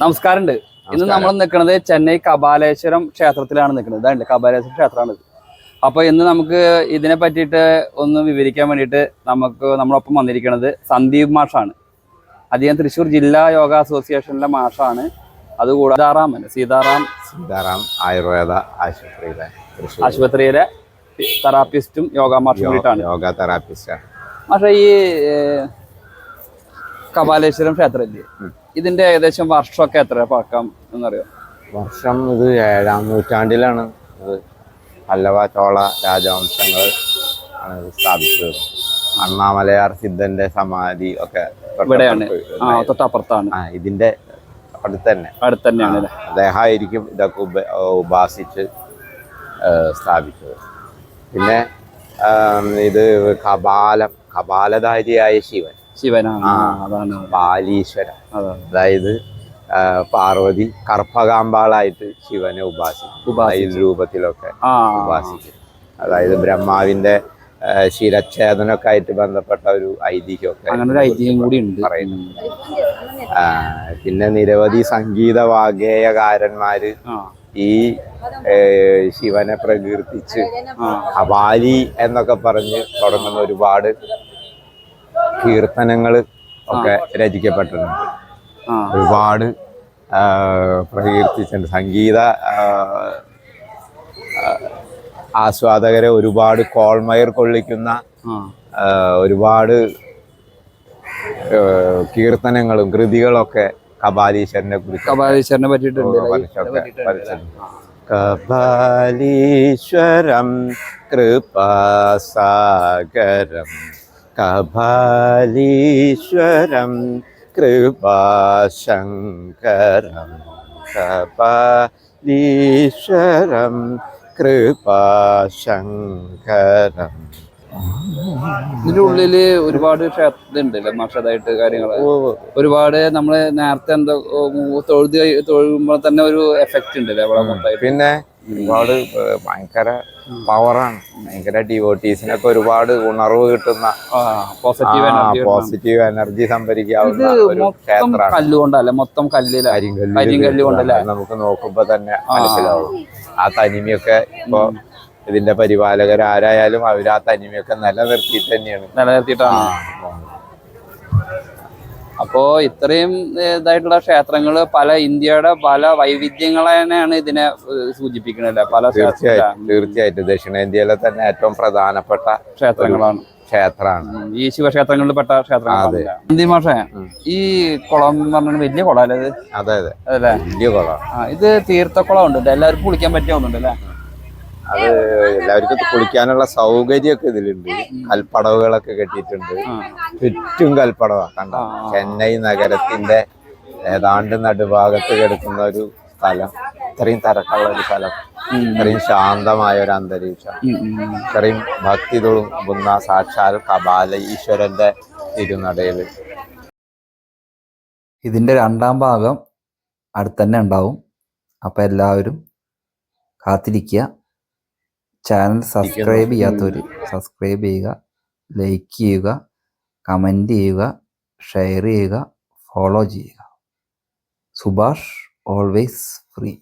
നമസ്കാരമുണ്ട്. ഇന്ന് നമ്മൾ നിൽക്കുന്നത് ചെന്നൈ കപാലേശ്വരം ക്ഷേത്രത്തിലാണ് നിൽക്കുന്നത്. ഇതാണ്ട് കപാലേശ്വരം ക്ഷേത്രമാണ് അപ്പോൾ ഇന്ന് നമുക്ക് ഇതിനെ പറ്റിയിട്ട് ഒന്ന് വിവരിക്കാൻ വേണ്ടിയിട്ട് നമുക്ക് നമ്മളൊപ്പം വന്നിരിക്കുന്നത് സന്ദീപ് മാഷാണ്. അദ്ദേഹം തൃശ്ശൂർ ജില്ലാ യോഗ അസോസിയേഷനിലെ മാഷാണ്. അതുകൂടാതെ സീതാറാം അല്ലേ സീതാറാം സീതാറാം ആയുർവേദ ആശുപത്രിയിലെ ആശുപത്രിയിലെ തെറാപ്പിസ്റ്റും യോഗ മാഷും കൂടിയിട്ടാണ്. യോഗ തെറാപ്പിസ്റ്റാണ്. പക്ഷേ ഈ കപാലേശ്വരം ക്ഷേത്രമില്ലേ? ഇതിന്റെ ഏകദേശം വർഷമൊക്കെ എത്ര പഴക്കം എന്നറിയോ? വർഷം ഇത് ഏഴാം നൂറ്റാണ്ടിലാണ്. ഇത് പല്ലവ ചോള രാജവംശങ്ങൾ ആണ് ഇത് സ്ഥാപിച്ചത്. അണ്ണാമലയാർ സിദ്ധന്റെ സമാധി ഒക്കെ ഇവിടെയാണ്. തൊട്ടപ്പുറത്ത് തൊട്ടപ്പുറത്താണ്. ഇതിന്റെ അടുത്ത് തന്നെ അടുത്ത് തന്നെയാണ് അദ്ദേഹമായിരിക്കും ഇതൊക്കെ ഉപ ഉപാസിച്ച് സ്ഥാപിച്ചത്. പിന്നെ ഇത് കപാലം കപാലധാരിയായ ശിവൻ. ശിവനാണ്. ആ, അതാണ്. ബാലീശ്വരൻ. അതാണ്. അതായത് പാർവതി കർപ്പകാമ്പാളായിട്ട് ശിവനെ ഉപാസിക്കും രൂപത്തിലൊക്കെ ഉപാസിക്കും അതായത് ബ്രഹ്മാവിന്റെ ശിരച്ഛേദനൊക്കെ ആയിട്ട് ബന്ധപ്പെട്ട ഒരു ഐതിഹ്യമൊക്കെ അങ്ങനെ ഒരു ഐതിഹ്യം കൂടി ഉണ്ട് പിന്നെ നിരവധി സംഗീത വാഗേയകാരന്മാര് ഈ ശിവനെ പ്രകീർത്തിച്ച് ആ. അപാലി എന്നൊക്കെ പറഞ്ഞ് തുടങ്ങുന്ന ഒരുപാട് കീർത്തനങ്ങൾ ഒക്കെ രചിക്കപ്പെട്ടിട്ടുണ്ട്. ഒരുപാട് പ്രകീർത്തിച്ചിട്ടുണ്ട്. സംഗീത ആസ്വാദകരെ ഒരുപാട് കോൾമയർ കൊള്ളിക്കുന്ന ഒരുപാട് കീർത്തനങ്ങളും കൃതികളൊക്കെ കപാലീശ്വരനെ കുറിച്ച് കപാലീശ്വരനെ പറ്റിയിട്ടുണ്ട്. കപാലീശ്വരം കൃപാസാഗരം കപാലീശ്വരം കൃപാശങ്കരം കപാലീശ്വരം കൃപാശങ്കരം. ഇതിന്റെ ഉള്ളിൽ ഒരുപാട് ഇതുണ്ടല്ലേ മഷതായിട്ട് കാര്യങ്ങൾ ഒരുപാട് നമ്മൾ നേരത്തെ എന്താ തൊഴുതി തൊഴുമ്പോ തൊഴുമ്പോൾ തന്നെ ഒരു എഫക്റ്റ് അവിടെ മൊത്തമായിട്ട്. പിന്നെ ഒരുപാട് ഭയങ്കര പവറാണ് ഭയങ്കര ഡിവോട്ടീസിനൊക്കെ ഒരുപാട് ഉണർവ് കിട്ടുന്ന പോസിറ്റീവ് എനർജി പോസിറ്റീവ് എനർജി ഇത് സംഭരിക്കാവുന്ന ഒരു മൊത്തം ക്ഷേത്രമാണ്. കല്ലുകൊണ്ടല്ലേ? മൊത്തം കല്ലില കരിങ്കല്ല് കൊണ്ടല്ലേ? നമുക്ക് നോക്കുമ്പോ തന്നെ മനസ്സിലാവും. ആ തനിമയൊക്കെ ഇപ്പൊ ഇതിന്റെ പരിപാലകർ ആരായാലും അവർ ആ തനിമയൊക്കെ നിലനിർത്തിയിട്ട് തന്നെയാണ്. നിലനിർത്തിയിട്ടാണ്. അപ്പോ ഇത്രയും ഇതായിട്ടുള്ള ക്ഷേത്രങ്ങൾ പല ഇന്ത്യയുടെ പല വൈവിധ്യങ്ങളെ തന്നെയാണ് ഇതിനെ സൂചിപ്പിക്കുന്നത് പല തീർച്ചയായിട്ടും തീർച്ചയായിട്ടും. ദക്ഷിണേന്ത്യയിലെ തന്നെ ഏറ്റവും പ്രധാനപ്പെട്ട ക്ഷേത്രങ്ങളാണ്. ക്ഷേത്രമാണ്. ഈ ശിവക്ഷേത്രങ്ങളിൽ പെട്ട ക്ഷേത്രങ്ങളാണ് അതെ. മാഷേ ഈ കുളം എന്ന് പറഞ്ഞാൽ വലിയ കുളം അല്ലേ അതെ അതെ. വലിയ കുളം ആ ഇത് തീർത്ഥക്കുളം ഉണ്ട് എല്ലാവർക്കും കുളിക്കാൻ പറ്റിയ ഒന്നുണ്ട് അല്ലേ അത് എല്ലാവർക്കും കുളിക്കാനുള്ള സൗകര്യമൊക്കെ ഇതിലുണ്ട്. കൽപ്പടവുകളൊക്കെ കെട്ടിയിട്ടുണ്ട്. ചുറ്റും കൽപ്പടവ കണ്ട? ചെന്നൈ നഗരത്തിന്റെ ഏതാണ്ട് നടുഭാഗത്ത് കിടക്കുന്ന ഒരു സ്ഥലം. ഇത്രയും തിരക്കുള്ള ഒരു സ്ഥലം. ഇത്രയും ശാന്തമായ ഒരു അന്തരീക്ഷം. ഇത്രയും ഭക്തി തുളുമ്പുന്ന സാക്ഷാൽ കപാല ഈശ്വരന്റെ തിരുനടയിൽ ഇതിന്റെ രണ്ടാം ഭാഗം അടുത്തന്നെ ഉണ്ടാവും. അപ്പോൾ എല്ലാവരും കാത്തിരിക്കുക. ചാനൽ സബ്സ്ക്രൈബ് ചെയ്യാത്തവർ സബ്സ്ക്രൈബ് ചെയ്യുക ലൈക്ക് ചെയ്യുക കമന്റ് ചെയ്യുക ഷെയർ ചെയ്യുക ഫോളോ ചെയ്യുക. Subhash always free.